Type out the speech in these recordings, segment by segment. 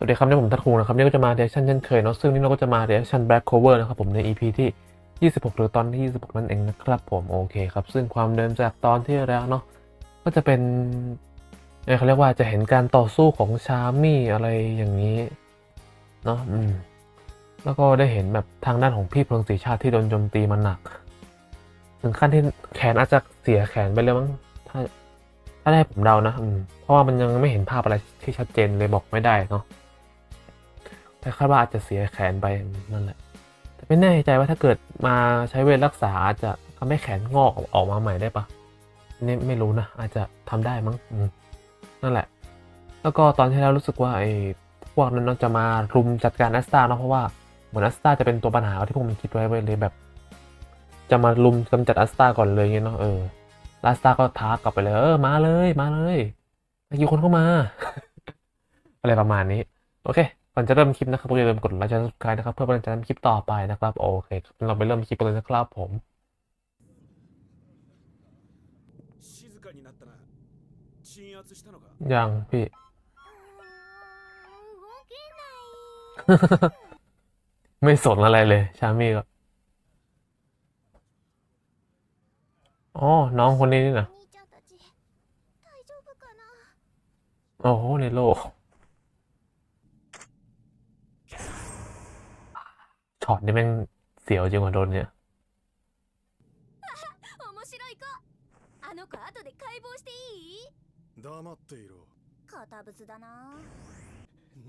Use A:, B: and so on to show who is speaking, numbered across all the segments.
A: สวัสดีครับนี่ผมทัดคูนะครับนี่ก็จะมาเดชั่นเช่นเคยเนาะซึ่งนี่เราก็จะมาเดชั่นแบ็คโคเวอร์นะครับผมใน EP ที่ 26 หรือตอนที่ 26 นั่นเองนะครับผมโอเคครับ ซึ่งความเดิมจากตอนที่แล้วเนาะก็จะเป็นเเขาเรียกว่าจะเห็นการต่อสู้ของชาร์มี่อะไรอย่างนี้เนาะอืมแล้วก็ได้เห็นแบบทางด้านของพี่พลงศรีชาติที่โดนโจมตีมันหนัก ถึงขั้นที่แขนอาจจะเสียแขนไปเลยมั้งถ้าถ้าได้ผมเดานะเพราะว่ามันยังไม่เห็นภาพอะไรที่ชัดเจนเลยบอกไม่ได้เนาะ แต่คาดว่าอาจจะเสียแขนไปนั่นแหละ แต่ไม่แน่ใจว่าถ้าเกิดมาใช้เวลรักษาอาจจะทำให้แขนงอกออกมาใหม่ได้ปะนี่ไม่รู้นะ อาจจะทำได้มั้งนั่นแหละ แล้วก็ตอนที่เรารู้สึกว่าไอ้พวกนั้นจะมารุมจัดการแอสตาเนาะเพราะว่าเหมือนแอสตาจะเป็นตัวปัญหาที่พวกมันคิดไว้เว้เลยแบบ จะมารุมกำจัดแอสตาก่อนเลยเงี้ยเนาะเออลาสตาก็ท้ากลับไปเลยเออมาเลยมาเลยตะกี้คนเข้ามา อะไรประมาณนี้ โอเค ก่อนจะเริ่มคลิปนะครับก็อย่าลืมกดไลค์และซับสไครต์นะครับ เพื่อเป็นกำลังใจทำคลิปต่อไปนะครับ โอเคเราไปเริ่มคลิปกันเลยนะครับผมยังพี่ไม่สนอะไรเลย ชามี่ก็อ๋อ น้องคนนี้นี่นะโอ้โหในโลก ช็อตนี้แม่งเสียวจริงกว่าโดนเนี่ย
B: 面白い子あの子後で解剖していい
C: 黙っていろ
B: 堅物だな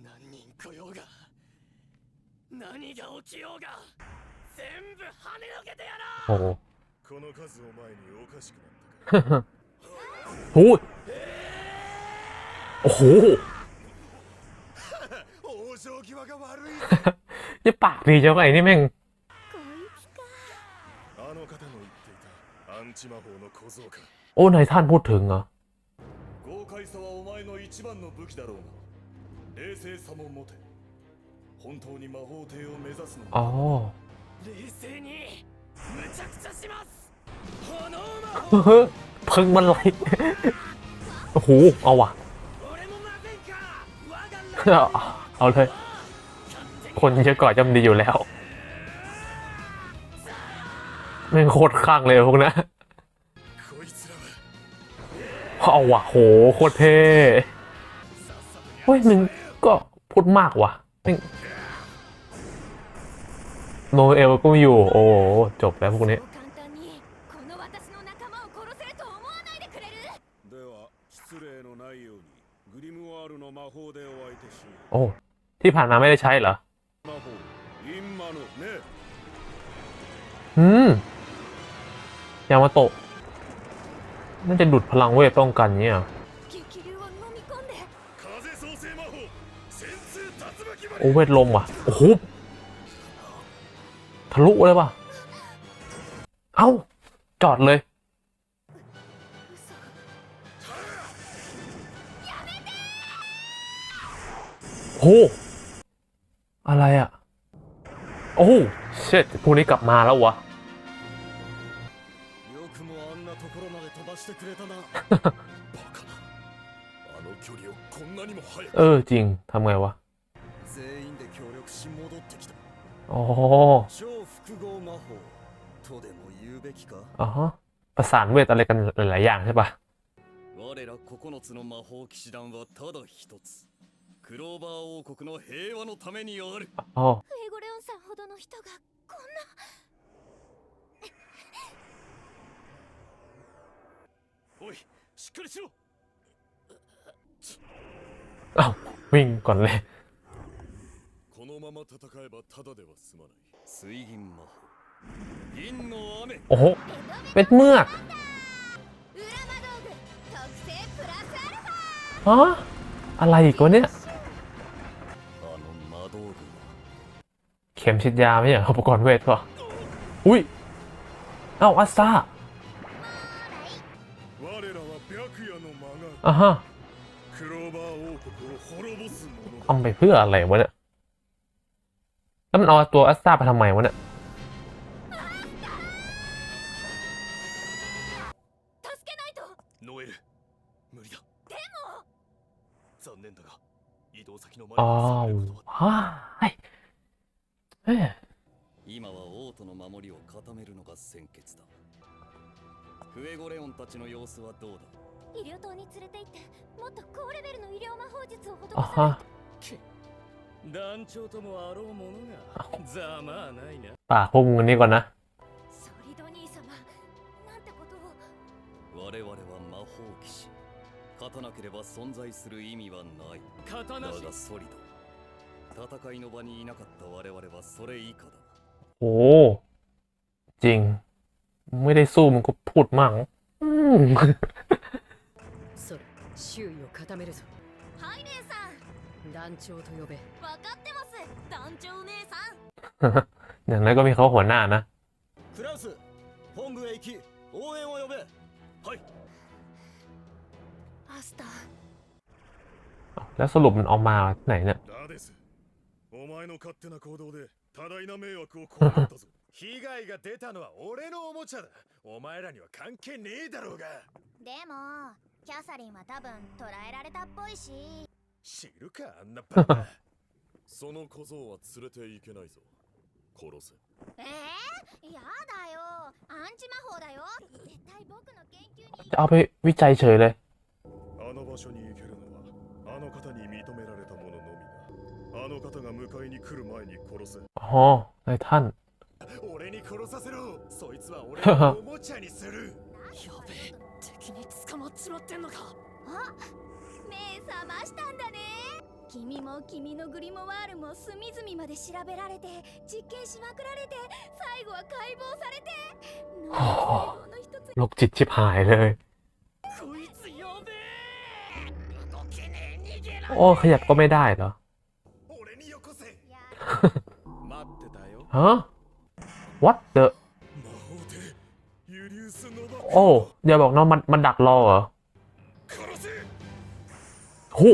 D: 何人来ようが何が起きようが全部跳ねのけてやろう
A: โอ้โห
C: この数を前におかしくなったか
A: โอ้ยโอ้โห
C: 往生際が悪い
A: นี่ปากดีจังไอ้นี่แม่งโอ้ไหนท่านพูดถึงเหรออ๋อเพิ่งมันไหลโอ้โห เอาว่ะ เอาเลย คนเยอะก่อนจอมดีอยู่แล้วไม่โคตรข้างเลยพวกนะเอาวะโหโคตรเท่เฮ้ยมึงก็พูดมากว่ะโนเอลก็อยู่ โอ้จบแล้วพวกนี้โอ้ที่ผ่านมาไม่ได้ใช้เหรอ อืมยามาโตะน่าจะดูดพลังเวทป้องกันเนี่ยโอเวทลมว่ะ โอ้โหทะลุเลยป่ะ เอ้า จอดเลยโอ้อะไรอะ โอ้ เช็ดพวกนี้กลับมาแล้ววะ
C: よくもあんなところまで飛ばしてくれたなバカあの距離をこんなにも速く
A: เออ จริง ทำไงวะ
C: 全員で協力し戻ってきた
A: อ๋อ
C: 超複合魔法とでも言うべきか
A: อ๋อฮะประสานเวทอะไรกันหลาย ๆ อย่างใช่ปะ
D: 我ら9つの魔法騎士団はただ一つ クローバー王国の平和のためにある
A: อ๋อ
B: フエゴレオンさんほどの人がこんな
C: おいしっかりしろ
A: อ้าววิ่งก่อนเลย
C: このまま戦えばただでは済まない
D: 水銀魔法銀の雨
A: โอ้โห เป็นเมือก
B: 裏魔道具特製プラスアルファ
A: ฮะอะไรอีกวะเนี่ย เข็มฉีดยาไม่ใช่อุปกรณ์เวทปะอุ้ย เอ้าอัสซาอะฮะเอาไปเพื่ออะไรวะเนี่ย แล้วมันเอาตัวอัสซาไปทำไมวะเนี่ยอ๋อฮ่า ไอ้เอ้ย
D: 今は王都の守りを固めるのが先決だフエゴレオンたちの様子はどうだ
B: 医療棟に連れて行ってもっと高レベルの医療魔法術を施
A: อ่ะ
B: さない
A: ฮะ
D: 団長ともあろうものがざまあないな
A: ป่ากพวกมึงอันนี้ก่อนนะ
B: ソリド兄様なんてことを
D: 我々は魔法騎士勝たなければ存在する意味はない勝ただがソリド 戦いの場にいなかった我々はそれ以下だ
A: โอ้จริง ไม่ได้สู้มึงก็พูดมั่งอืม
E: それ周囲を固めるぞ
B: ハイ姉さん
E: 団長と呼べ
B: 分かってます団長姉さん
A: อย่างนั้นก็มีเขาหัวหน้านะ
C: クラウス本部へ行き応援を呼べはい
B: アスター
A: แล้วสรุปมันออกมาไหนเนี่ย
C: ダデスお 前の勝手な行動で多大な迷惑を被ったぞ被害が出たのは俺のおもちゃだお前らには関係ねえだろうが
B: でもキャサリンは多分捕らえられたっぽいし
C: 知るかあんなバカその小僧は連れて行けないぞ殺せ
B: えー、やだよアンチ魔法だよ絶対僕の研究に
A: จะเอาไปวิจัยเฉยเลย
C: あの場所に行けるのはあの方に あの方が迎えに来る前に殺せ
A: อ๋อนายท่าน
C: 俺に殺させろそいつは俺のおもちゃにする
D: やべえ敵に捕まっちまってんのか
B: あ目覚ましたんだね君も君のグリモワールも隅々まで調べられて実験しまくられて最後は解剖されて脳の細胞の一つ
A: โรคจิตชิบหายเลย
D: こいつやべえ動けねえ逃げろ
A: โอ้ขยับก็ไม่ได้เหรอ ฮะ what the โอ้อย่าบอกน้องมันมันดักรอเหรอ
C: ฮู้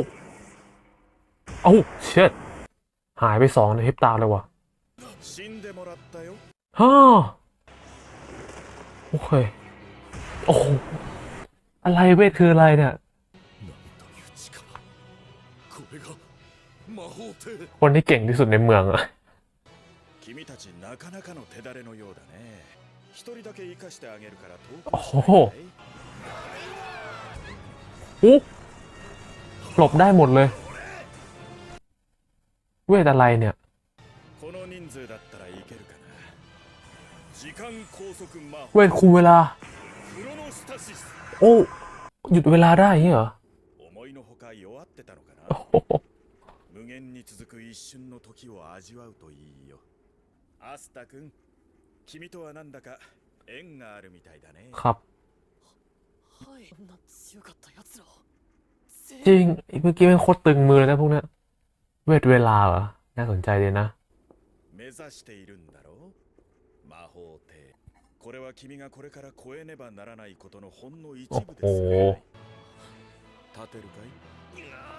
A: โอ้เชิดหายไปสองในพริบตาเลยว่ะฮ่าโอเคโอ้อะไรเวทคืออะไรเนี่ย คนที่เก่งที่สุดในเมืองอะโอ้โหหลบได้หมดเลย เวทอะไรเนี่ยเวทคุมเวลา โอ้ หยุดเวลาได้เหรอโอ้
C: 無限に続く一瞬の時を味わうといいよアスタ君君とはなんだか縁があるみたいだね
A: ครับ
D: はいこんな強かった奴らを
A: จริงเมื่อกี้มันโคตรตึงมือเลยนะพวกเนี้ย เวทเวลาเหรอ น่าสนใจดีนะ
C: 目指しているんだろう魔法帝これは君がこれから超えねばならないことのほんの一部です
A: おお
C: 立てるかい
D: 魔法帝の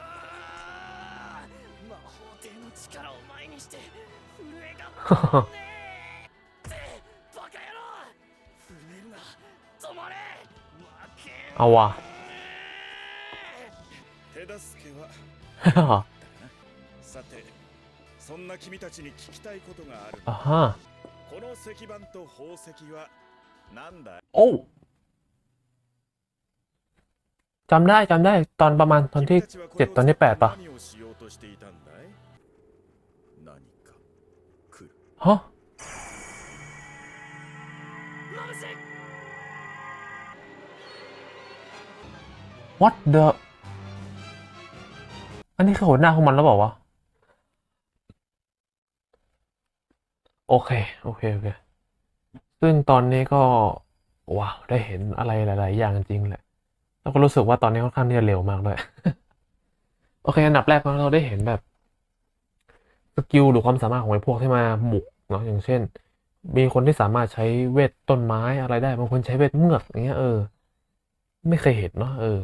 D: 力を前にして震えが止まんねえってバカ野郎震えるな止まれ負けん
A: เอาว่ะ
C: 手助けは
A: อ่า
C: さてそんな君たちに聞きたいことがある
A: อ่าฮะ
C: この石板と宝石は何だい
A: โอ้จำได้จำได้ตอนประมาณตอนที่
C: 君たちはこ
A: เจ็
C: れ
A: ด
C: を
A: ตอนที่แปดปะ ฮะ
D: วัดเด
A: ออันนี้คือหัวหน้าของมันแล้วเปล่าวะ โอเค โอเค โอเค ซึ่งตอนนี้ก็ว้าวได้เห็นอะไรหลาย ๆ อย่างจริงแหละ แล้วก็รู้สึกว่าตอนนี้ค่อนข้างที่จะเร็วมากเลยโอเค อันดับแรกเราได้เห็นแบบสกิลหรือความสามารถของไอ้พวกที่มาบุก เนาะอย่างเช่น มีคนที่สามารถใช้เวทต้นไม้อะไรได้บางคนใช้เวทเมือกอย่างเงี้ยเออ ไม่เคยเห็นเนาะเออ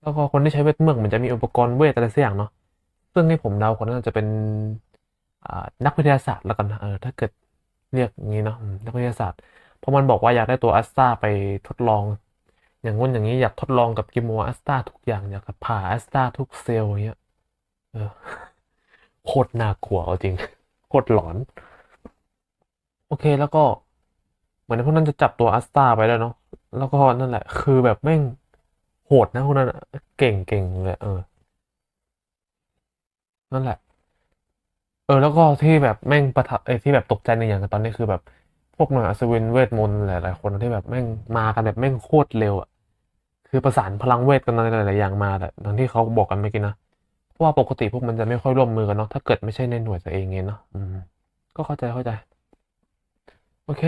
A: แล้วก็คนที่ใช้เวทเมือกมือนจะมีอุปกรณ์เวทอะไรสักอย่างเนาะซึ่งให้ผมเดาคนนั้นจะเป็นอ่านักวิทยาศาสตร์แล้วกันนะเออถ้าเกิดเรียกอย่างนี้เนาะนักวิทยาศาสตร์เพราะมันบอกว่าอยากได้ตัวอัสตาไปทดลอง อย่างงู้นอย่างนี้อยากทดลองกับกิโมอัสตาทุกอย่างอยากผ่าอัสตาทุกเซลล์อย่างเงี้ยเออโคตรน่ากลัวจริงโคตรหลอน เคแล้วก็เหมือนพวกนั้นจะจับตัวอัสตาไปแล้วเนาะแล้วก็นั่นแหละ คือแบบแม่งโหดนะพวกนั้นเก่งเก่งเลยเออ นั่นแหละ เออ แล้วก็ที่แบบแม่งประทับไอ้ที่แบบตกใจในอย่างตอนนี้คือแบบพวกหน่วยอัศวินเวทมนต์หลายๆคนที่แบบแม่งมากันแบบแม่งโคตรเร็วอะคือประสานพลังเวทกันอะไรหลายๆอย่างมาแหละดังที่เขาบอกกันเมื่อกี้นะเพราะว่าปกติพวกมันจะไม่ค่อยร่วมมือกันเนาะถ้าเกิดไม่ใช่ในหน่วยตัวเองไงเนาะอืมก็เข้าใจเข้าใจ โอเค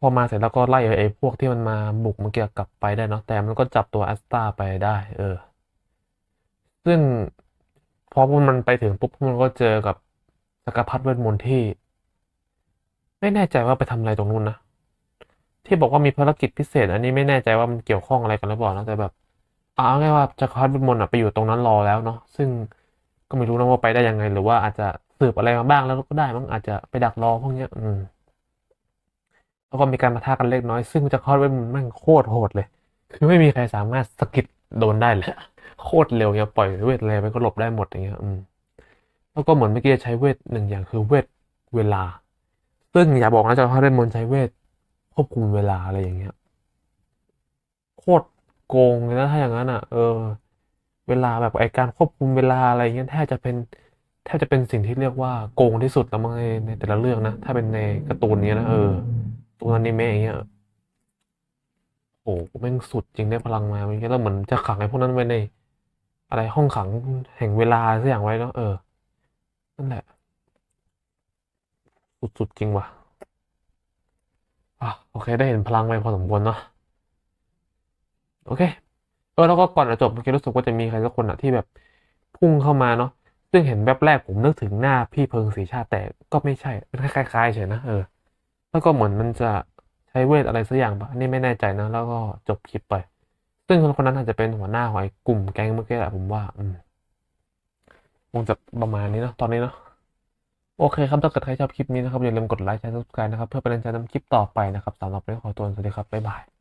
A: พอมาเสร็จแล้วก็ไล่ไอ้พวกที่มันมาบุกเมื่อกี้กลับไปได้เนาะแต่มันก็จับตัวแอสตาไปได้ เออ ซึ่งพอพวกมันไปถึงปุ๊บมันก็เจอกับจักรพรรดิเวทมนต์ที่ ไม่แน่ใจว่าไปทำอะไรตรงนู้นนะที่บอกว่ามีภารกิจพิเศษ อันนี้ไม่แน่ใจว่ามันเกี่ยวข้องอะไรกันหรือเปล่านะแต่แบบเอาง่ายว่าจักรพรรดิเวทมนต์อะไปอยู่ตรงนั้นรอแล้วเนาะซึ่งก็ไม่รู้นะว่าไปได้ยังไง หรือว่าอาจจะสืบอะไรมาบ้างแล้วก็ได้มั้งอาจจะไปดักรอพวกเนี้ย อืม แล้วก็มีการปะทะกันเล็กน้อย ซึ่งจักรพรรดิเวทมนแม่งโคตรโหดเลย คือไม่มีใครสามารถสะกิดโดนได้เลยโคตรเร็วเนี่ยปล่อยเวทอะไรไปก็หลบได้หมดอย่างเงี้ยอืมแล้วก็เหมือนเมื่อกี้ใช้เวทหนึ่งอย่างคือเวทเวลา ซึ่งอย่าบอกนะจักรพรรดิเวทมนใช้เวทควบคุมเวลาอะไรอย่างเงี้ย โคตรโกงเลยนะถ้าอย่างนั้นอะ เออ เวลาแบบไอการควบคุมเวลาอะไรเงี้ยแทบจะเป็นแทบจะเป็นสิ่งที่เรียกว่าโกงที่สุดแล้วมั้งในแต่ละเรื่องนะถ้าเป็นในการ์ตูนเนี้ยนะเออ ตัวอนิเมะอย่างเงี้ยโอ้โหแม่งสุดจริงได้พลังมาเมื่อกี้แล้วเหมือนจะขังไอ้พวกนั้นไว้ใน อะไรห้องขังแห่งเวลาสักอย่างไว้เนาะเออ นั่นแหละ สุดๆจริงว่ะอะโอเค ได้เห็นพลังไปพอสมควรเนาะโอเคเออแล้วก็ก่อนจะจบเมื่อกี้รู้สึกว่าจะมีใครสักคนอะที่แบบพุ่งเข้ามาเนาะซึ่งเห็นแวบแรกผมนึกถึงหน้าพี่เพิงศรีชาติแต่ก็ไม่ใช่เป็นคล้ายๆเฉยนะเออ แล้วก็เหมือนมันจะใช้เวทอะไรสักอย่างปะอันนี้ไม่แน่ใจนะ แล้วก็จบคลิปไป ซึ่งคนคนนั้นอาจจะเป็นหัวหน้าของไอ้กลุ่มแก๊งเมื่อกี้แหละผมว่า อืมคงจะประมาณนี้เนาะตอนนี้เนาะโอเคครับ ถ้าเกิดใครชอบคลิปนี้นะครับ อย่าลืมกดไลค์แชร์ซับสไครต์นะครับ เพื่อเป็นกำลังใจนำคลิปต่อไปนะครับสำหรับวันนี้ขอตัวสวัสดีครับ บ๊ายบาย